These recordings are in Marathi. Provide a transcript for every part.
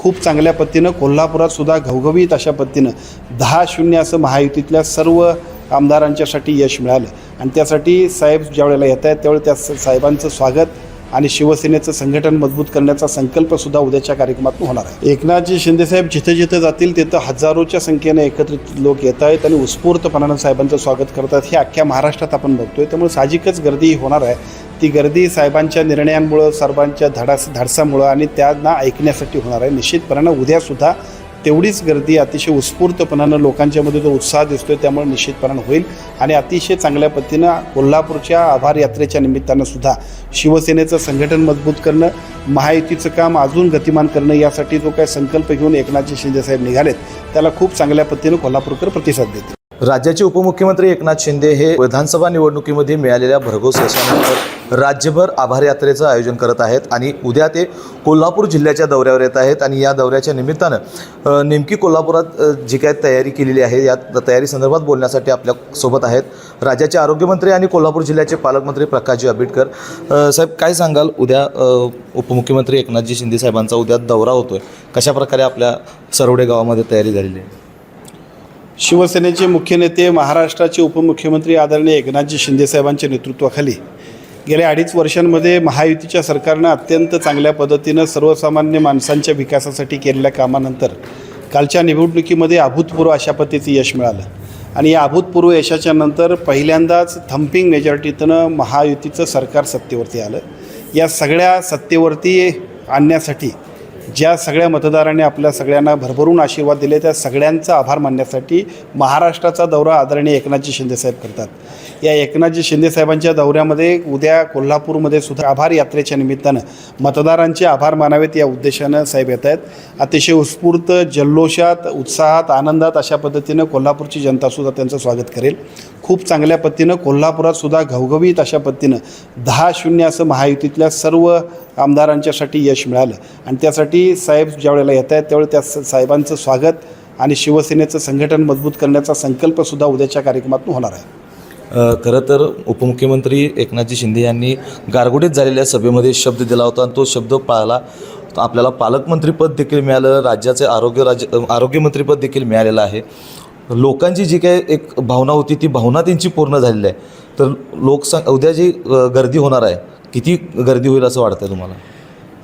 खूप चांगल्या पद्धतीनं कोल्हापुरात सुद्धा घवघवीत अशा पद्धतीनं दहा शून्य असं महायुतीतल्या सर्व आमदारांच्यासाठी यश मिळालं. आणि त्यासाठी साहेब ज्यावेळेला येत आहेत त्यावेळी त्या साहेबांचं स्वागत आणि शिवसेनेचं संघटन मजबूत करण्याचा संकल्पसुद्धा उद्याच्या कार्यक्रमातून होणार आहे. एकनाथजी शिंदेसाहेब जिथं जिथं जातील तिथं हजारोच्या संख्येनं एकत्रित लोक येत आहेत आणि उत्स्फूर्तपणानं साहेबांचं स्वागत करतात. हे अख्ख्या महाराष्ट्रात आपण बघतोय. त्यामुळे साहजिकच गर्दी होणार आहे. ती गर्दी साहेबांच्या निर्णयांमुळं सर्वांच्या धडास धाडसामुळं आणि त्यांना ऐकण्यासाठी होणार आहे. निश्चितपणानं उद्यासुद्धा तेवढीच गर्दी अतिशय उत्स्फूर्तपणानं लोकांच्यामध्ये जो उत्साह दिसतोय त्यामुळे निश्चितपणानं होईल. आणि अतिशय चांगल्या पद्धतीनं कोल्हापूरच्या आभार यात्रेच्या निमित्तानं सुद्धा शिवसेनेचं संघटन मजबूत करणं महायुतीचं काम अजून गतिमान करणं यासाठी जो काय संकल्प घेऊन एकनाथजी शिंदेसाहेब निघालेत त्याला खूप चांगल्या पद्धतीनं कोल्हापूरकर प्रतिसाद देतील. राज्याचे उपमुख्यमंत्री एकनाथ शिंदे हे विधानसभा निवडणुकीमध्ये मिळालेल्या भरघोस यशानंतर राज्यभर आभार यात्रेचं आयोजन करत आहेत आणि उद्या ते कोल्हापूर जिल्ह्याच्या दौऱ्यावर येत आहेत आणि या दौऱ्याच्या निमित्तानं नेमकी कोल्हापुरात जी काय तयारी केलेली आहे या तयारी संदर्भात बोलण्यासाठी आपल्यासोबत आहेत राज्याचे आरोग्यमंत्री आणि कोल्हापूर जिल्ह्याचे पालकमंत्री प्रकाशजी आंबेडकर. साहेब काय सांगाल? उद्या उपमुख्यमंत्री एकनाथजी शिंदे साहेबांचा उद्या दौरा होतोय. आहे कशाप्रकारे आपल्या सरवडे गावामध्ये तयारी झालेली आहे? शिवसेनेचे मुख्य नेते महाराष्ट्राचे उपमुख्यमंत्री आदरणीय एकनाथजी शिंदेसाहेबांच्या नेतृत्वाखाली गेल्या अडीच वर्षांमध्ये महायुतीच्या सरकारनं अत्यंत चांगल्या पद्धतीनं सर्वसामान्य माणसांच्या विकासासाठी केलेल्या कामानंतर कालच्या निवडणुकीमध्ये अभूतपूर्व अशा पद्धतीचं यश मिळालं. आणि या अभूतपूर्व यशाच्या नंतर पहिल्यांदाच थम्पिंग मेजॉरिटीतनं महायुतीचं सरकार सत्तेवरती आलं. या सगळ्या सत्तेवरती आणण्यासाठी ज्या सगळ्या मतदारांनी आपल्या सगळ्यांना भरभरून आशीर्वाद दिले त्या सगळ्यांचा आभार मानण्यासाठी महाराष्ट्राचा दौरा आदरणीय एकनाथजी शिंदेसाहेब करतात. या एकनाथजी शिंदेसाहेबांच्या दौऱ्यामध्ये उद्या कोल्हापूरमध्ये सुद्धा आभार यात्रेच्या निमित्तानं मतदारांचे आभार मानावेत या उद्देशानं साहेब येत आहेत. अतिशय उत्स्फूर्त जल्लोषात उत्साहात आनंदात अशा पद्धतीनं कोल्हापूरची जनतासुद्धा त्यांचं स्वागत करेल. खूप चांगल्या पद्धतीनं कोल्हापुरात सुद्धा घवघवीत अशा पद्धतीनं दहा शून्य असं महायुतीतल्या सर्व आमदारांच्यासाठी यश मिळालं. आणि त्यासाठी साहेब ज्यावेळेला येत आहेत त्यावेळी त्या साहेबांचं स्वागत आणि शिवसेनेचं संघटन मजबूत करण्याचा संकल्पसुद्धा उद्याच्या कार्यक्रमातून होणार आहे. खरं तर उपमुख्यमंत्री एकनाथजी शिंदे यांनी गारगुडीत झालेल्या सभेमध्ये शब्द दिला होता आणि तो शब्द पाळला. आपल्याला पालकमंत्रीपद देखील मिळालं राज्याचे आरोग्य राज्य आरोग्यमंत्रीपद देखील मिळालेलं आहे. लोकांची जी काय एक भावना होती ती भावना त्यांची पूर्ण झालेली आहे. तर लोकसं उद्या जी गर्दी होणार आहे किती गर्दी होईल असं वाटतं तुम्हाला?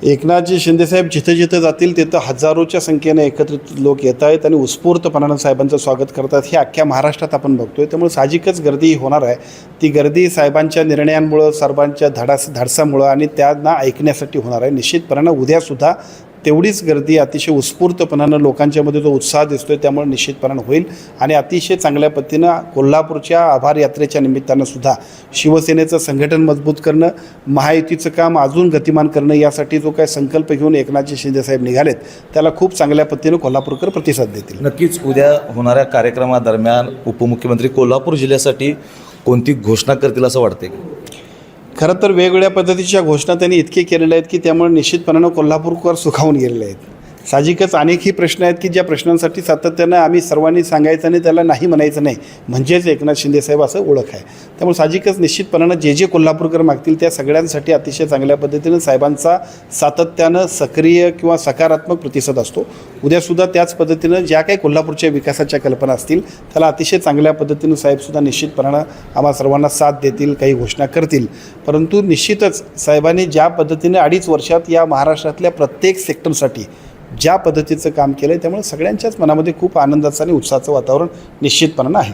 एकनाथजी शिंदेसाहेब जिथं जिथं जातील तिथं हजारोच्या संख्येनं एकत्रित लोक येत आहेत आणि उत्स्फूर्तपणानं साहेबांचं स्वागत करतात हे अख्ख्या महाराष्ट्रात आपण बघतोय. त्यामुळे साहजिकच गर्दी होणार आहे. ती गर्दी साहेबांच्या निर्णयांमुळं सर्वांच्या धडास धाडसामुळं आणि त्यांना ऐकण्यासाठी होणार आहे. निश्चितपणानं उद्यासुद्धा तेवढीच गर्दी अतिशय उत्स्फूर्तपणानं लोकांच्यामध्ये जो उत्साह दिसतो आहे त्यामुळे निश्चितपणानं होईल. आणि अतिशय चांगल्या पद्धतीनं कोल्हापूरच्या आभार यात्रेच्या निमित्तानं सुद्धा शिवसेनेचं संघटन मजबूत करणं महायुतीचं काम अजून गतिमान करणं यासाठी जो काय संकल्प घेऊन एकनाथजी शिंदेसाहेब निघालेत त्याला खूप चांगल्या पद्धतीनं कोल्हापूरकर प्रतिसाद देतील. नक्कीच उद्या होणाऱ्या कार्यक्रमादरम्यान उपमुख्यमंत्री कोल्हापूर जिल्ह्यासाठी कोणती घोषणा करतील असं वाटते खरं तर वेगवेगळ्या पद्धतीच्या घोषणा त्यांनी इतके केलेल्या आहेत की त्यामुळे निश्चितपणानं कोल्हापूरकर सुखावून गेलेले आहेत. साहजिकच अनेकही प्रश्न आहेत की ज्या प्रश्नांसाठी सातत्यानं आम्ही सर्वांनी सांगायचं आणि त्याला नाही म्हणायचं नाही. म्हणजेच एकनाथ शिंदेसाहेब असं ओळख आहे. त्यामुळे साहजिकच निश्चितपणानं जे जे कोल्हापूरकर मागतील त्या सगळ्यांसाठी अतिशय चांगल्या पद्धतीनं साहेबांचा सातत्यानं सक्रिय किंवा सकारात्मक प्रतिसाद असतो. उद्यासुद्धा त्याच पद्धतीनं ज्या काही कोल्हापूरच्या विकासाच्या कल्पना असतील त्याला अतिशय चांगल्या पद्धतीनं साहेबसुद्धा निश्चितपणानं आम्हा सर्वांना साथ देतील काही घोषणा करतील. परंतु निश्चितच साहेबांनी ज्या पद्धतीने अडीच वर्षात या महाराष्ट्रातल्या प्रत्येक सेक्टरसाठी ज्या पद्धतीचं काम केलं आहे त्यामुळे सगळ्यांच्याच मनामध्ये खूप आनंदाचं आणि उत्साहाचं वातावरण निश्चितपणानं आहे.